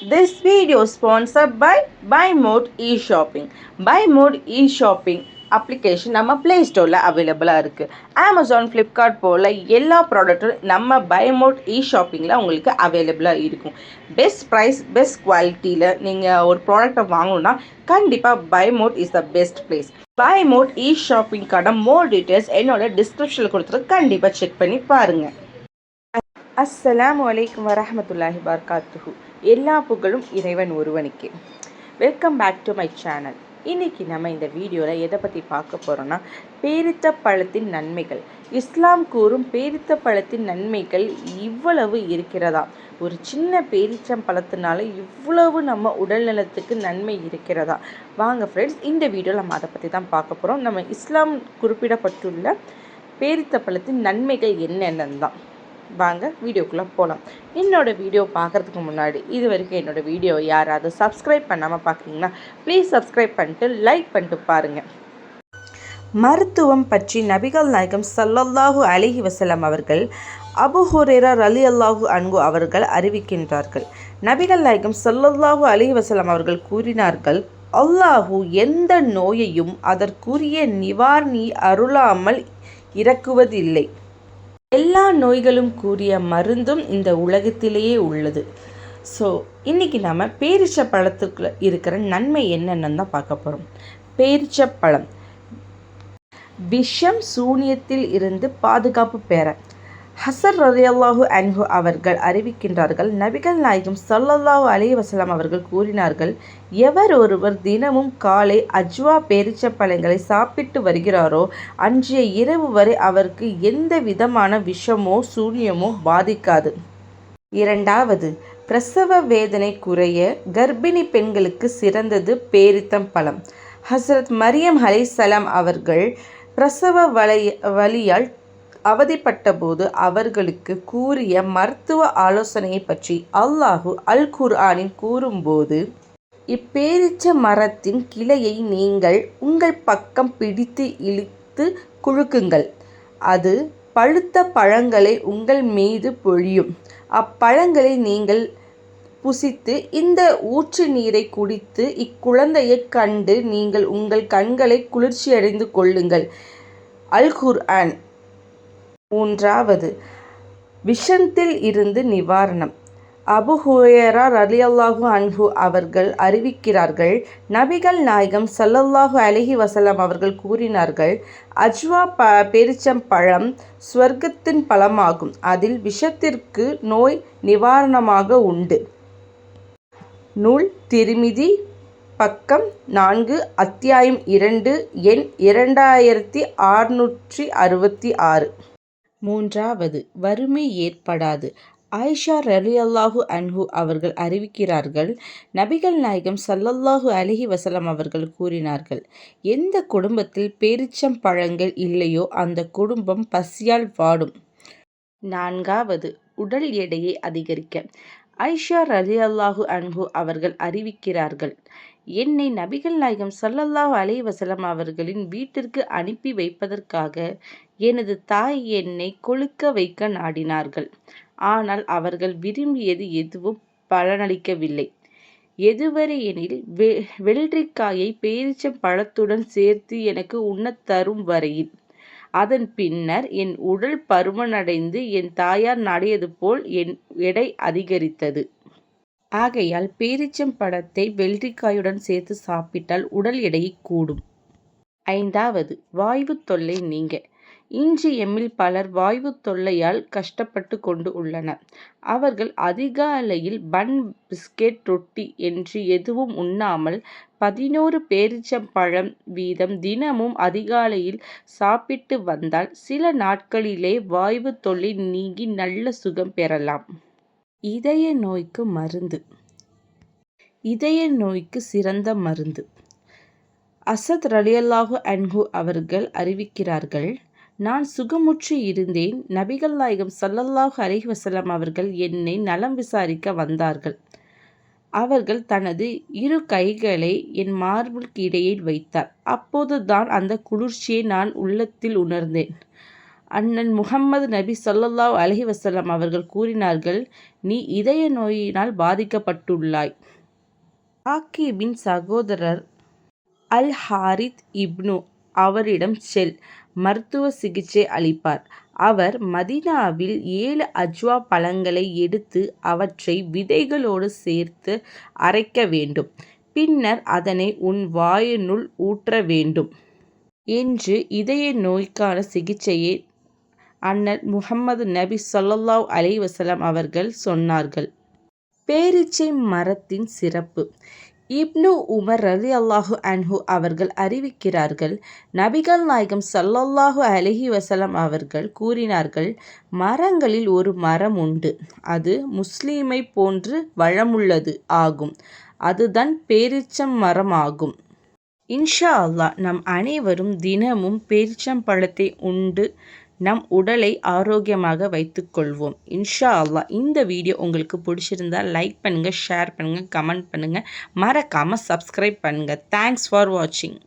This video sponsor by by mode e shopping by mode e shopping application நம்ம play ஸ்டோரில் அவைலபிளாக இருக்குது Amazon Flipkart போல் எல்லா ப்ராடக்ட்டும் நம்ம பைமோட் இ ஷாப்பிங்கில் உங்களுக்கு அவைலபிளாக இருக்கும். பெஸ்ட் ப்ரைஸ் பெஸ்ட் குவாலிட்டியில் நீங்கள் ஒரு ப்ராடக்ட்டை வாங்கணுன்னா கண்டிப்பாக பைமோட் இஸ் த பெஸ்ட் பிளேஸ் பைமோட் இ ஷாப்பிங்கான மோர் டீட்டெயில்ஸ் என்னோட டிஸ்கிரிப்ஷனில் கொடுத்துட்டு கண்டிப்பாக செக் பண்ணி பாருங்கள் அஸ்ஸலாமு அலைக்கும் வரமத்துல்லாஹி வர்காத்துஹு எல்லா புகழும் இறைவன் ஒருவனுக்கு. Welcome back to my channel இன்றைக்கி நம்ம இந்த வீடியோவில் எதை பற்றி பார்க்க போகிறோன்னா பேரித்த பழத்தின் நன்மைகள். இஸ்லாம் கூறும் பேரித்த பழத்தின் நன்மைகள் இவ்வளவு இருக்கிறதா? ஒரு சின்ன பேரிச்சம் பழத்தினால இவ்வளவு நம்ம உடல் நலத்துக்கு நன்மை இருக்கிறதா? வாங்க ஃப்ரெண்ட்ஸ் இந்த வீடியோவில் நம்ம அதை பற்றி தான் பார்க்க போகிறோம் நம்ம இஸ்லாம் குறிப்பிடப்பட்டுள்ள பேரித்த பழத்தின் நன்மைகள் என்னென்னு தான். வாங்க வீடியோக்குள்ளே போகலாம் என்னோடய வீடியோ பார்க்குறதுக்கு முன்னாடி இது வரைக்கும் என்னோடய வீடியோ யாராவது சப்ஸ்கிரைப் பண்ணாமல் பார்க்குறீங்கன்னா ப்ளீஸ் சப்ஸ்கிரைப் பண்ணிட்டு லைக் பண்ணிட்டு பாருங்கள் மருத்துவம் பற்றி நபிகள் நாயகம் சல்லல்லாஹு அலிஹி வசலம் அவர்கள் அபு ஹுரேரா அலி அல்லாஹு அன்கு அவர்கள் அறிவிக்கின்றார்கள். நபிகள் நாயகம் சல்லல்லாஹு அலிஹி வசலம் அவர்கள் கூறினார்கள் அல்லாஹு எந்த நோயையும் அதற்குரிய நிவாரணி அருளாமல் இறக்குவதில்லை. எல்லா நோய்களும் கூறிய மருந்தும் இந்த உலகத்திலேயே உள்ளது. ஸோ இன்றைக்கி நாம் பேரிச்ச பழத்துக்குள்ள இருக்கிற நன்மை என்னென்னு தான் பார்க்க போகிறோம் பேரிச்ச பழம். விஷம் சூனியத்தில் இருந்து பாதுகாப்பு பெற. ஹசர் ரலியல்லாஹு அன்ஹு அவர்கள் அறிவிக்கின்றார்கள் நபிகள் நாயகம் சல்லல்லாஹு அலி வசலாம் அவர்கள் கூறினார்கள் எவர் ஒருவர் தினமும் காலை அஜ்வா பேரிச்ச பழங்களை சாப்பிட்டு வருகிறாரோ அன்றைய இரவு வரை அவருக்கு எந்த விதமான விஷமோ சூன்யமோ பாதிக்காது. இரண்டாவது பிரசவ வேதனை குறைய கர்ப்பிணி பெண்களுக்கு சிறந்தது பேரித்தம் பழம். ஹசரத் மரியம் அலைசலாம் அவர்கள் பிரசவ வலைய வழியால் அவதிப்பட்டபோது அவர்களுக்கு கூறிய மருத்துவ ஆலோசனையை பற்றி அல்லாஹு அல் குர்ஆனின் கூறும்போது இப்பேரிச்ச மரத்தின் கிளையை நீங்கள் உங்கள் பக்கம் பிடித்து இழுத்து குழுக்குங்கள் அது பழுத்த பழங்களை உங்கள் மீது பொழியும். அப்பழங்களை நீங்கள் புசித்து இந்த ஊற்று நீரை குடித்து இக்குழந்தையை கண்டு நீங்கள் உங்கள் கண்களை குளிர்ச்சியடைந்து கொள்ளுங்கள். அல் குர்ஆன் மூன்றாவது விஷத்தில் இருந்து நிவாரணம். அபு ஹுயரா ரலியல்லாஹு அன்ஹு அவர்கள் அறிவிக்கிறார்கள் நபிகள் நாயகம் சல்லல்லாஹு அலஹி வசலம் அவர்கள் கூறினார்கள் அஜ்வா ப பெரிச்சம் பழம் ஸ்வர்க்கத்தின் பழமாகும் அதில் விஷத்திற்கு நோய் நிவாரணமாக உண்டு. நூல் திருமிதி பக்கம் நான்கு அத்தியாயம் இரண்டு எண் இரண்டாயிரத்தி ஆறுநூற்றி அறுபத்தி ஆறு. மூன்றாவது வறுமை ஏற்படாது. ஆயிஷா ரலியல்லாஹு அன்ஹு அவர்கள் அறிவிக்கிறார்கள் நபிகள் நாயகம் சல்லல்லாஹு அலஹி வசலம் அவர்கள் கூறினார்கள் எந்த குடும்பத்தில் பெரிச்சம் பழங்கள் இல்லையோ அந்த குடும்பம் பசியால் வாடும். நான்காவது உடல் எடையை அதிகரிக்க. ஐஷா ரலி அல்லாஹு அன்ஹு அவர்கள் அறிவிக்கிறார்கள் என்னை நபிகள் நாயகம் சல்லல்லாஹு அலி வசலம் அவர்களின் வீட்டிற்கு அனுப்பி வைப்பதற்காக எனது தாய் என்னை கொழுக்க வைக்க நாடினார்கள். ஆனால் அவர்கள் விரும்பியது எதுவும் பலனளிக்கவில்லை. எதுவரை எனில் வெ வெள்ளரிக்காயை பேரிச்சம் பழத்துடன் சேர்த்து எனக்கு உண்ணத் தரும் வரையில். அதன் பின்னர் என் உடல் பருமனடைந்து என் தாயார் நாடியது போல் என் எடை அதிகரித்தது. ஆகையால் பேரிச்சம் பழத்தை வெள்ளரிக்காயுடன் சேர்த்து சாப்பிட்டால் உடல் எடை கூடும். ஐந்தாவது வாய்வு தொல்லை நீங்க. இன்று எம்மில் பலர் வாய்வு தொல்லையால் கஷ்டப்பட்டு கொண்டு உள்ளனர். அவர்கள் அதிகாலையில் பன் பிஸ்கெட் ரொட்டி என்று எதுவும் உண்ணாமல் பதினோரு பேரிச்சம்பழம் வீதம் தினமும் அதிகாலையில் சாப்பிட்டு வந்தால் சில நாட்களிலே வாய்வு தொல்லை நீங்கி நல்ல சுகம் பெறலாம். இதய நோய்க்கு மருந்து. இதய நோய்க்கு சிறந்த மருந்து. அசத் ரலியல்லாஹு அன்ஹு அவர்கள் அறிவிக்கிறார்கள் நான் சுகமுற்று இருந்தேன். நபிகள் நாயகம் சல்லல்லாஹ் அலஹி வசலம் அவர்கள் என்னை நலம் விசாரிக்க வந்தார்கள். அவர்கள் தனது இரு கைகளை என் மார்புக்கு இடையில் வைத்தார். அப்போதுதான் அந்த குளிர்ச்சியை நான் உள்ளத்தில் உணர்ந்தேன். அண்ணன் முகம்மது நபி சொல்லல்லாஹ் அலஹி வசலம் அவர்கள் கூறினார்கள் நீ இதய நோயினால் பாதிக்கப்பட்டுள்ளாய். ஆக்கிபின் சகோதரர் அல் ஹாரித் இப்னு அவரிடம் செல் மருத்துவ சிகிச்சை அளிப்பார். அவர் மதீனாவில் ஏழு அஜ்வா பழங்களை எடுத்து அவற்றை விதைகளோடு சேர்த்து அரைக்க வேண்டும். பின்னர் அதனை உன் வாயினுள் ஊற்ற வேண்டும் என்று இதய நோய்க்கான சிகிச்சையை அண்ணல் முஹம்மது நபி ஸல்லல்லாஹு அலைஹி வஸல்லம் அவர்கள் சொன்னார்கள். பேரீச்சை மரத்தின் சிறப்பு. இப்னு உமர் ரலியல்லாஹு அன்ஹு அவர்கள் அறிவிக்கிறார்கள் நபிகள் நாயகம் சல்லல்லாஹு அலஹி வசலம் அவர்கள் கூறினார்கள் மரங்களில் ஒரு மரம் உண்டு அது முஸ்லீமை போன்று வளமுள்ளது ஆகும் அதுதான் பேரிச்சம் மரம் ஆகும் இன்ஷா அல்லாஹ் நம் அனைவரும் தினமும் பேரிச்சம் பழத்தை உண்டு நம் உடலை ஆரோக்கியமாக வைத்துக்கொள்வோம். இன்ஷா அல்லா இந்த வீடியோ உங்களுக்கு பிடிச்சிருந்தா லைக் பண்ணுங்கள் ஷேர் பண்ணுங்கள் கமெண்ட் பண்ணுங்கள் மறக்காமல் சப்ஸ்கிரைப் பண்ணுங்கள் தேங்க்ஸ் ஃபார் வாட்சிங்